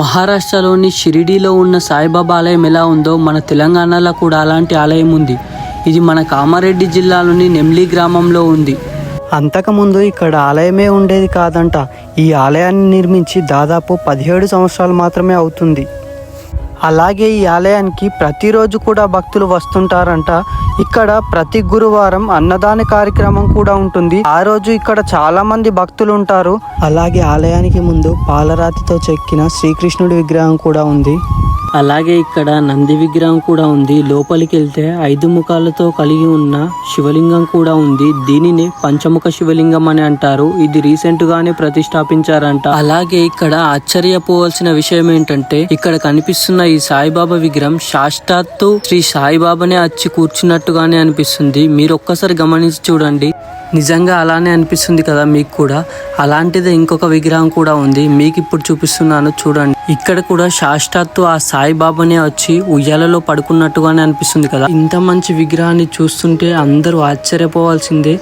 మహారాష్ట్రలోని షిరిడీలో ఉన్న సాయిబాబా ఆలయం ఎలా ఉందో మన తెలంగాణలో కూడా అలాంటి ఆలయం ఉంది. ఇది మన కామారెడ్డి జిల్లాలోని నెమ్లి గ్రామంలో ఉంది. అంతకుముందు ఇక్కడ ఆలయమే ఉండేది కాదంట. ఈ ఆలయాన్ని నిర్మించి దాదాపు పదిహేడు సంవత్సరాలు మాత్రమే అవుతుంది. అలాగే ఈ ఆలయానికి ప్రతిరోజు కూడా భక్తులు వస్తుంటారంట. ఇక్కడ ప్రతి గురువారం అన్నదాన కార్యక్రమం కూడా ఉంటుంది. ఆ రోజు ఇక్కడ చాలా మంది భక్తులు ఉంటారు. అలాగే ఆలయానికి ముందు పాలరాతితో చెక్కిన శ్రీకృష్ణుడి విగ్రహం కూడా ఉంది. అలాగే ఇక్కడ నంది విగ్రహం కూడా ఉంది. లోపలికి వెళ్తే ఐదు ముఖాలతో కలిగి ఉన్న శివలింగం కూడా ఉంది. దీనిని పంచముఖ శివలింగం అని అంటారు. ఇది రీసెంట్ గానే ప్రతిష్టాపించారంట. అలాగే ఇక్కడ ఆశ్చర్యపోవాల్సిన విషయం ఏంటంటే ఇక్కడ కనిపిస్తున్న ఈ సాయిబాబా విగ్రహం సాష్టాత్తు శ్రీ సాయిబాబానే వచ్చి కూర్చున్నట్టుగానే అనిపిస్తుంది. మీరు ఒక్కసారి గమనించి చూడండి. నిజంగా అలానే అనిపిస్తుంది కదా మీకు కూడా. అలాంటిదే ఇంకొక విగ్రహం కూడా ఉంది. మీకు ఇప్పుడు చూపిస్తున్నాను చూడండి. ఇక్కడ కూడా సాక్షాత్తు ఆ సాయిబాబానే వచ్చి ఉయ్యాలలో పడుకున్నట్టుగానే అనిపిస్తుంది కదా. ఇంత మంచి విగ్రహాన్ని చూస్తుంటే అందరూ ఆశ్చర్యపోవాల్సిందే.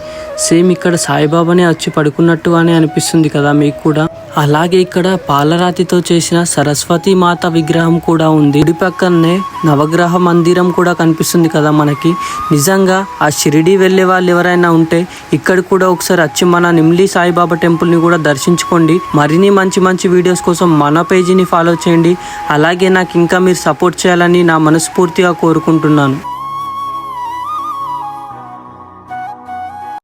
సేమ్ ఇక్కడ సాయిబాబానే వచ్చి పడుకున్నట్టుగానే అనిపిస్తుంది కదా మీకు కూడా. అలాగే ఇక్కడ పాలరాతితో చేసిన సరస్వతి మాత విగ్రహం కూడా ఉంది. ఇటు పక్కనే నవగ్రహ మందిరం కూడా కనిపిస్తుంది కదా మనకి. నిజంగా ఆ షిరిడి వెళ్ళే వాళ్ళు ఎవరైనా ఉంటే ఇక్కడ కూడా ఒకసారి వచ్చి మన నిమ్లి సాయిబాబా టెంపుల్ని కూడా దర్శించుకోండి. మరిన్ని మంచి మంచి వీడియోస్ కోసం మన పేజీని ఫాలో చేయండి. అలాగే నాకు ఇంకా మీరు సపోర్ట్ చేయాలని నా మనస్ఫూర్తిగా కోరుకుంటున్నాను.